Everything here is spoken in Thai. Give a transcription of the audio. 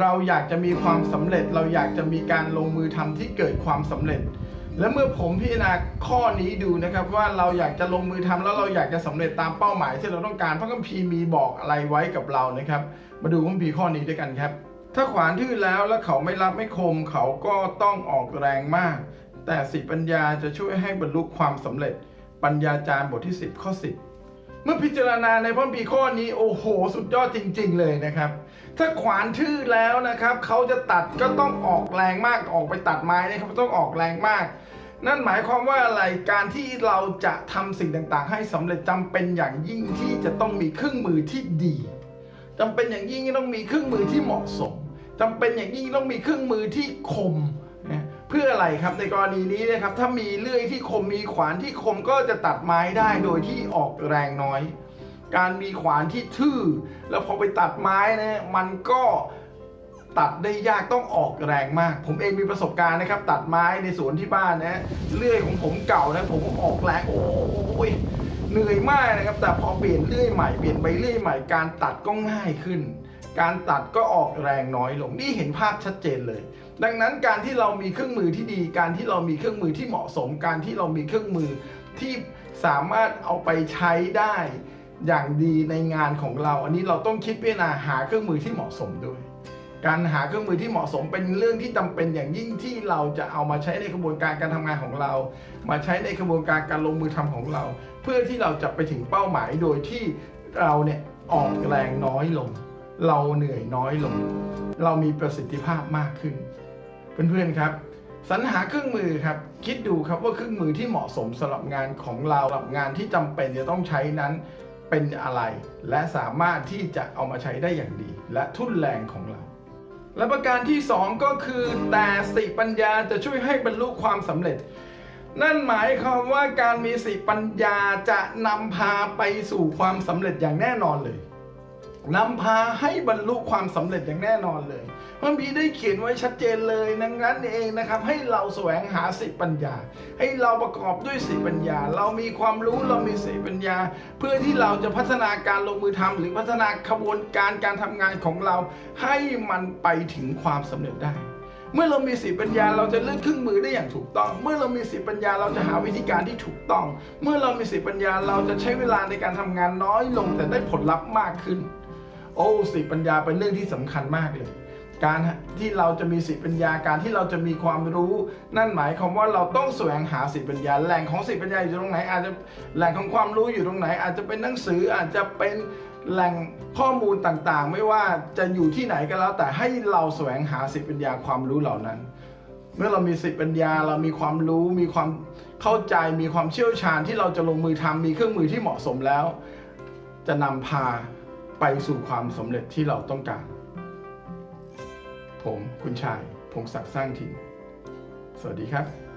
เราอยากจะมีความสำเร็จ เราอยากจะมีการลงมือทำที่เกิดความสำเร็จ และเมื่อผมพิจารณาข้อนี้ดูนะครับ ว่าเราอยากจะลงมือทำแล้วเราอยากจะสำเร็จตามเป้าหมายที่เราต้องการพระคัมภีร์มีบอกอะไรไว้กับเรานะครับ มาดูพระคัมภีร์ข้อนี้ด้วยกันครับ ถ้าขวานทื่อแล้วแล้วเขาไม่รับไม่คม เขาก็ต้องออกแรงมาก แต่สิปัญญาจะช่วยให้บรรลุความสำเร็จ ปัญญาจารย์บทที่ 10 ข้อ 10 เมื่อพิจารณาในพระคัมภีข้อนี้โอ้โห สุดยอดจริง ๆ เลยนะครับ ถ้าขวานทื่อแล้วนะครับ เขาจะตัดก็ต้องออกแรงมากออกไปตัดไม้นะครับต้องออกแรงมาก นั่นหมายความว่าอะไรการที่เราจะทำสิ่งต่างๆ ให้สำเร็จจำเป็นอย่างยิ่งที่จะต้องมีเครื่องมือที่ดีจำเป็นอย่างยิ่งที่ต้องมีเครื่องมือที่เหมาะสมจำเป็นอย่างยิ่งต้องมีเครื่องมือที่คม เพื่ออะไรครับในกรณีนี้นะครับถ้ามีเลื่อยที่คมมีขวานที่คมก็จะตัดไม้ได้โดยที่ออกแรงน้อย การมีขวานที่ทื่อ แล้วพอไปตัดไม้นะมันก็ตัดได้ยากต้องออกแรงมาก ผมเองมีประสบการณ์นะครับ ตัดไม้ในสวนที่บ้านนะเลื่อยของผมเก่านะผมออกแรงโอ้ยเหนื่อยมากนะครับ แต่พอเปลี่ยนเลื่อยใหม่เปลี่ยนใบเลื่อยใหม่การตัดก็ง่ายขึ้น การตัดก็ออกแรงน้อยลงนี่เห็นภาพชัดเจนเลย ดังนั้นการที่เรามีเครื่องมือที่ดี การที่เรามีเครื่องมือที่เหมาะสม การที่เรามีเครื่องมือที่สามารถเอาไปใช้ได้อย่างดีในงานของเรา อันนี้เราต้องคิดพิจารณาหาเครื่องมือที่เหมาะสมด้วย การหาเครื่องมือที่เหมาะสมเป็นเรื่องที่จำเป็นอย่างยิ่งที่เราจะเอามาใช้ในกระบวนการการทำงานของเรา มาใช้ในกระบวนการการลงมือทำของเรา เพื่อที่เราจะไปถึงเป้าหมายโดยที่เราเนี่ยออกแรงน้อยลง เราเหนื่อยน้อยลง เรามีประสิทธิภาพมากขึ้น เพื่อนๆครับสรรหาเครื่องมือครับ คิดดูครับว่าเครื่องมือที่เหมาะสมสำหรับงานของเราสำหรับงานที่จำเป็นจะต้องใช้นั้นเป็นอะไร และสามารถที่จะเอามาใช้ได้อย่างดี และทุ่นแรงของเรา และประการที่ 2 ก็คือ แต่สติปัญญาจะช่วยให้บรรลุความสำเร็จ นั่นหมายความว่าการมีสติปัญญาจะนำพาไปสู่ความสำเร็จอย่างแน่นอนเลย นำพาให้บรรลุความสำเร็จอย่างแน่นอนเลยพระบีได้เขียนไว้ชัดเจนเลยดังนั้นเองนะครับ ให้เราแสวงหาสิปัญญา ให้เราประกอบด้วยสิปัญญา เรามีความรู้เรามีสิปัญญา เพื่อที่เราจะพัฒนาการลงมือทำหรือพัฒนาขบวนการการทำงานของเรา ให้มันไปถึงความสำเร็จได้ เมื่อเรามีสติปัญญาเราจะเลือกเครื่องมือได้อย่างถูกต้อง เมื่อเรามีสติปัญญาเราจะหาวิธีการที่ถูกต้อง เมื่อเรามีสติปัญญาเราจะใช้เวลาในการทำงานน้อยลงแต่ได้ผลลัพธ์มากขึ้น โอ้สติปัญญาเป็นเรื่องที่สำคัญมากเลย การที่เราจะมีสติปัญญาการที่เราจะมีความรู้ นั่นหมายความว่าเราต้องแสวงหาสติปัญญาแหล่งของสติปัญญาอยู่ตรงไหน อาจจะแหล่งของความรู้อยู่ตรงไหน อาจจะเป็นหนังสืออาจจะเป็นแหล่งข้อมูลต่างๆ ไม่ว่าจะอยู่ที่ไหนก็แล้ว แต่ให้เราแสวงหาสติปัญญาความรู้เหล่านั้น เมื่อเรามีสติปัญญาเรามีความรู้ มีความเข้าใจมีความเชี่ยวชาญที่เราจะลงมือทำมีเครื่องมือที่เหมาะสมแล้ว จะนำพาไปสู่ความสำเร็จที่เราต้องการ ผมคุณชาย พงศักดิ์สร้างถิ่น สวัสดีครับ